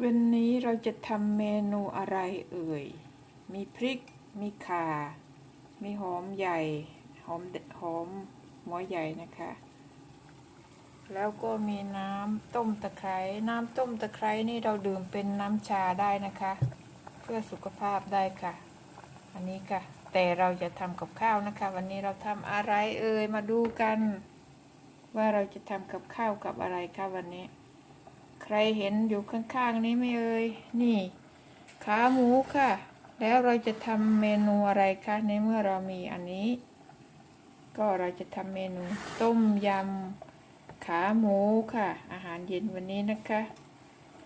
วันนี้เราจะทำเมนูอะไรเอ่ย มีพริก มีข่า มีหอมใหญ่ หอมหอมหัวใหญ่นะคะ แล้วก็มีน้ำต้มตะไคร้ น้ำต้มตะไคร้นี่เราดื่มเป็นน้ำชาได้นะคะ เพื่อสุขภาพได้ค่ะ อันนี้ค่ะ แต่เราจะทำกับข้าวนะคะ วันนี้เราทำอะไรเอ่ย มาดูกัน ว่าเราจะทำกับข้าวกับอะไรคะวันนี้ ใครเห็นอยู่ข้างๆนี้ไหม่เอ่ยนี่ ขาหมูค่ะ แล้วเราจะทำเมนูอะไรคะในเมื่อเรามีอันนี้ ก็เราจะทำเมนูต้มยำขาหมูค่ะ อาหารเย็นวันนี้นะคะ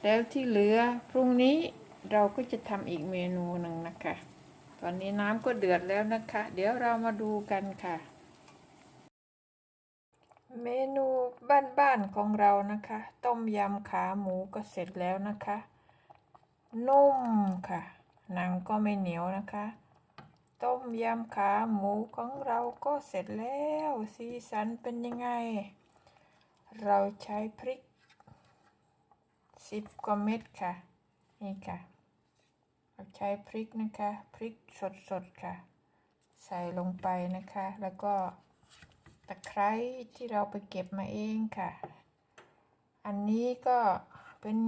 แล้วที่เหลือพรุ่งนี้เราก็จะทำอีกเมนูหนึ่งนะคะ ตอนนี้น้ำก็เดือดแล้วนะคะ เดี๋ยวเรามาดูกันค่ะ เมนูบ้านๆของเรานะคะ ต้มยำขาหมูก็เสร็จแล้วนะคะ นุ่มค่ะ หนังก็ไม่เหนียวนะคะ ต้มยำขาหมูของเราก็เสร็จแล้ว สีสันเป็นยังไง เราใช้พริกสิบกว่าเม็ดค่ะ นี่ค่ะ เราใช้พริกนะคะ พริกสดๆค่ะ ใส่ลงไปนะคะ แล้วก็ ตะไคร้ที่เราไปเก็บมาเองค่ะ อันนี้ก็เป็น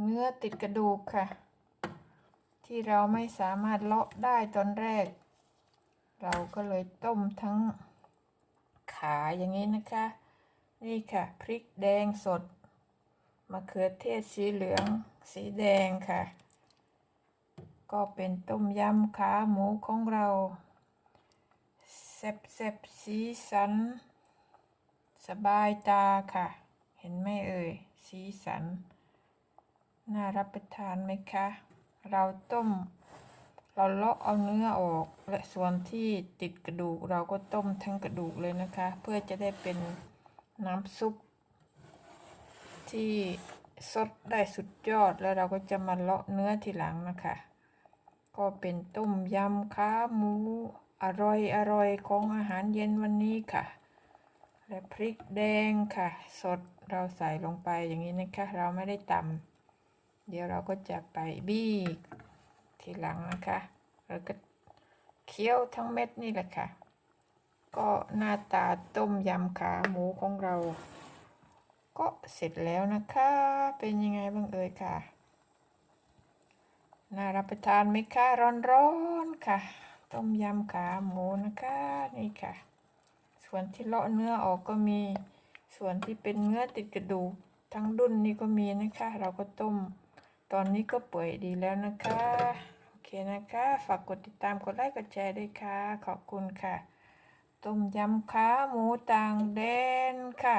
เนื้อติดกระดูกค่ะ ที่เราไม่สามารถเลาะได้ตอนแรก เราก็เลยต้มทั้งขาอย่างนี้นะคะ นี่ค่ะ พริกแดงสดมะเขือเทศสีเหลืองสีแดงค่ะ ก็เป็นต้มยำขาหมูของเรา แซ่บแซ่บสีสัน สบายตาค่ะ เห็นไหมเอ่ย สีสัน น่ารับประทานไหมคะ เราต้ม เราเลาะเอาเนื้อออก และส่วนที่ติดกระดูกเราก็ต้มทั้งกระดูกเลยนะคะ เพื่อจะได้เป็นน้ำซุป ที่สดได้สุดยอดแล้วเราก็จะมาเลาะเนื้อทีหลังนะคะ ก็เป็นต้มยำขาหมู อร่อยอร่อยของอาหารเย็นวันนี้ค่ะ และพริกแดงค่ะ สดเราใส่ลงไปอย่างนี้นะคะ เราไม่ได้ตำเดี๋ยวเราก็จะไปบี้ทีหลังนะคะแล้วก็เคี่ยวทั้งเม็ดนี่แหละค่ะ ก็หน้าตาต้มยำขาหมูของเรา ก็เสร็จแล้วนะคะ เป็นยังไงบ้างเอ่ยค่ะ น่ารับประทานไหมคะร้อนๆค่ะ ต้มยำขาหมูนะคะนี่ค่ะ ส่วนที่เลาะเนื้อออกก็มี ส่วนที่เป็นเนื้อติดกระดูกทั้งดุนนี่ก็มีนะคะ เราก็ต้ม ตอนนี้ก็เปื่อยดีแล้วนะคะ โอเคนะคะ ฝากกดติดตามกดไลค์กดแชร์ด้วยค่ะ ขอบคุณค่ะ ต้มยำขาหมูต่างแดนค่ะ